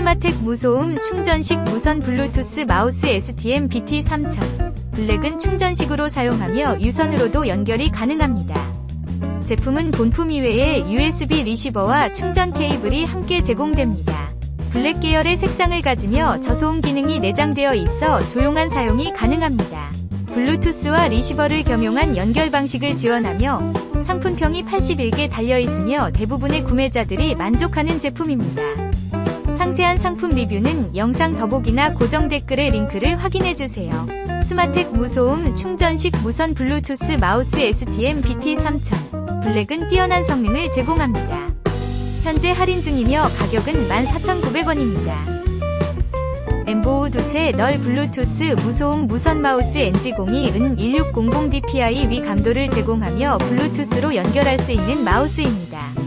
스마텍 무소음 충전식 무선 블루투스 마우스 STM BT3000 블랙은 충전식으로 사용하며 유선으로도 연결이 가능합니다. 제품은 본품 이외에 USB 리시버와 충전 케이블이 함께 제공됩니다. 블랙 계열의 색상을 가지며 저소음 기능이 내장되어 있어 조용한 사용이 가능합니다. 블루투스와 리시버를 겸용한 연결 방식을 지원하며 상품평이 81개 달려 있으며 대부분의 구매자들이 만족하는 제품입니다. 상세한 상품 리뷰는 영상 더보기나 고정 댓글의 링크를 확인해주세요. 스마텍 무소음 충전식 무선 블루투스 마우스 STM BT3000 블랙은 뛰어난 성능을 제공합니다. 현재 할인 중이며 가격은 14,900원입니다. 엠보우 두채 널 블루투스 무소음 무선 마우스 NG02 은 1600dpi 위 감도를 제공하며 블루투스로 연결할 수 있는 마우스입니다.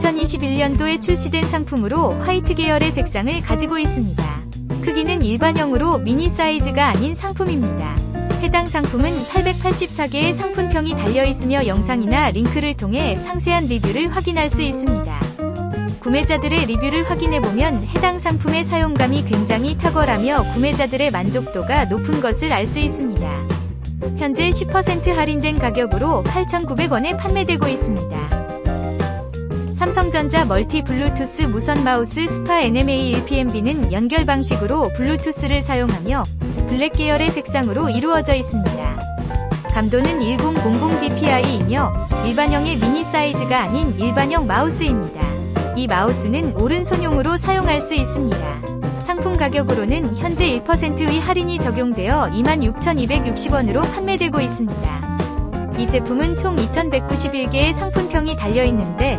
2021년도에 출시된 상품으로 화이트 계열의 색상을 가지고 있습니다. 크기는 일반형으로 미니 사이즈가 아닌 상품입니다. 해당 상품은 884개의 상품평이 달려있으며 영상이나 링크를 통해 상세한 리뷰를 확인할 수 있습니다. 구매자들의 리뷰를 확인해보면 해당 상품의 사용감이 굉장히 탁월하며 구매자들의 만족도가 높은 것을 알 수 있습니다. 현재 10% 할인된 가격으로 8,900원에 판매되고 있습니다. 삼성전자 멀티 블루투스 무선 마우스 스파 NMA 1PMB는 연결 방식으로 블루투스를 사용하며 블랙 계열의 색상으로 이루어져 있습니다. 감도는 1000dpi이며 일반형의 미니 사이즈가 아닌 일반형 마우스입니다. 이 마우스는 오른손용으로 사용할 수 있습니다. 상품 가격으로는 현재 1%의 할인이 적용되어 26,260원으로 판매되고 있습니다. 이 제품은 총 2,191개의 상품평이 달려있는데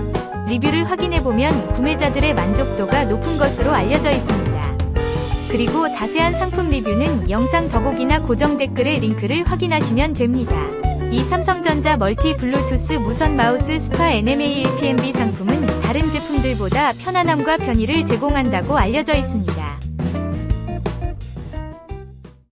리뷰를 확인해보면 구매자들의 만족도가 높은 것으로 알려져 있습니다. 그리고 자세한 상품 리뷰는 영상 더보기나 고정 댓글의 링크를 확인하시면 됩니다. 이 삼성전자 멀티 블루투스 무선 마우스 스파 NMA 1PMB 상품은 다른 제품들보다 편안함과 편의를 제공한다고 알려져 있습니다.